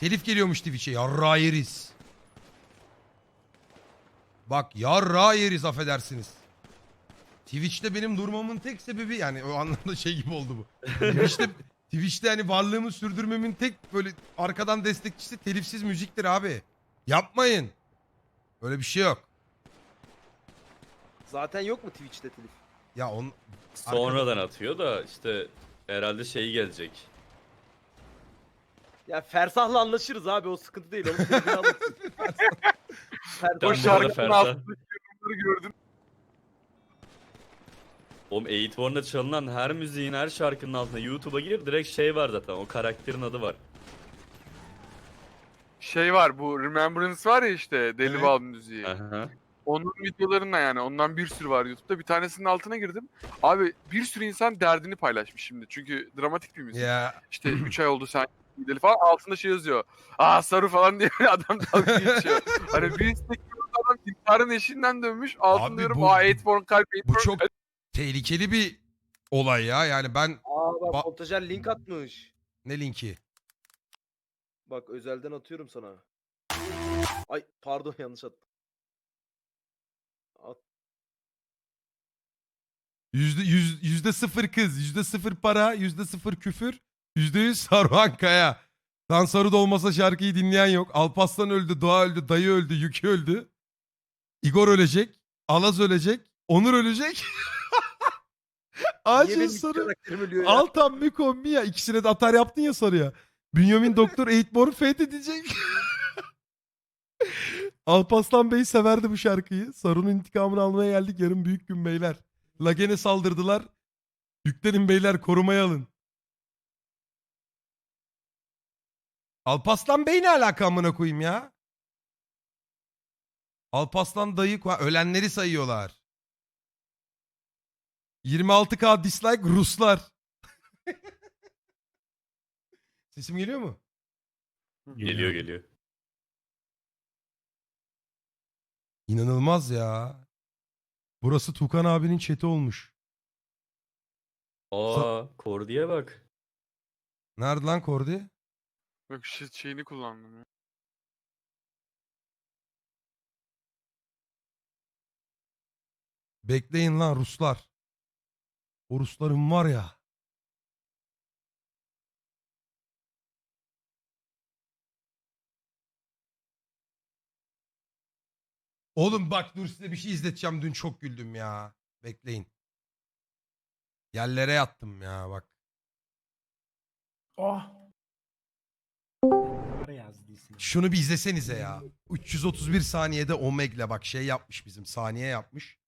Telif geliyormuş Twitch'e. Yarra yeriz. Bak yarra yeriz affedersiniz. Twitch'te benim durmamın tek sebebi yani o anlamda şey gibi oldu bu. Twitch'te, Twitch'te hani varlığımı sürdürmemin tek böyle arkadan destekçisi telifsiz müziktir abi. Yapmayın. Öyle bir şey yok. Zaten yok mu Twitch'te telif? Ya on Sonradan atıyor da işte herhalde şey gelecek. Ya Fersah'la anlaşırız abi o sıkıntı değil. Onun alırsın. Fersah- O bu arada şarkının altındaki yorumları gördün. Oğlum Eightborn'da çalınan her müziğin her şarkının altında YouTube'a gir direkt şey var zaten o karakterin adı var. Şey var bu Remembrance var ya işte Deli Evet. Bal müziği. Aha. Onun videolarından yani ondan bir sürü var YouTube'da. Bir tanesinin altına girdim. Abi bir sürü insan derdini paylaşmış şimdi. Çünkü dramatik bir müzik. ya İşte 3 ay oldu sen gideli falan. Altında şey yazıyor. Aa sarı falan diye adam dalga geçiyor. hani bir istek adam intiharın eşiğinden dönmüş. Altında Abi diyorum bu- aa Eightborn kalp bu Eightborn çok tehlikeli bir olay ya. Yani ben Aa bak Ba- montajer link atmış. ne linki? Bak özelden atıyorum sana. Ay pardon yanlış attım. At. Yüzde, yüz, yüzde sıfır kız, yüzde sıfır para, yüzde sıfır küfür, yüzde yüz Saruhan Kaya. Lan Saru da olmasa şarkıyı dinleyen yok. Alpaslan öldü, Doğa öldü, Dayı öldü, Yükü öldü. Igor ölecek, Alaz ölecek, Onur ölecek. Acil ya? Altan bir kombi ya. İkisine de atar yaptın ya soruya. Bünyamin Doktor Eğitbor'u fethedecek. Alpaslan Bey severdi bu şarkıyı. Sarun'un intikamını almaya geldik. Yarın büyük gün beyler. Lagen'e saldırdılar. Yüklenin beyler korumaya alın. Alpaslan Bey ne alaka amına koyayım ya? Alpaslan dayı Ha, ölenleri sayıyorlar. 26k dislike Ruslar. Sesim geliyor mu? Geliyor geliyor. İnanılmaz ya. Burası Tukan abinin chat'i olmuş. Aa Kordi'ye bak. Nerede lan Kordi? Bak şey, şeyini kullandım ya. Bekleyin lan Ruslar. O Rusların var ya. Oğlum bak dur size bir şey izleteceğim. Dün çok güldüm ya. Bekleyin. Yerlere yattım ya bak. Oh. Yazdıysan. Şunu bir izlesenize ya. 331 saniyede Omeg'le bak şey yapmış bizim saniye yapmış.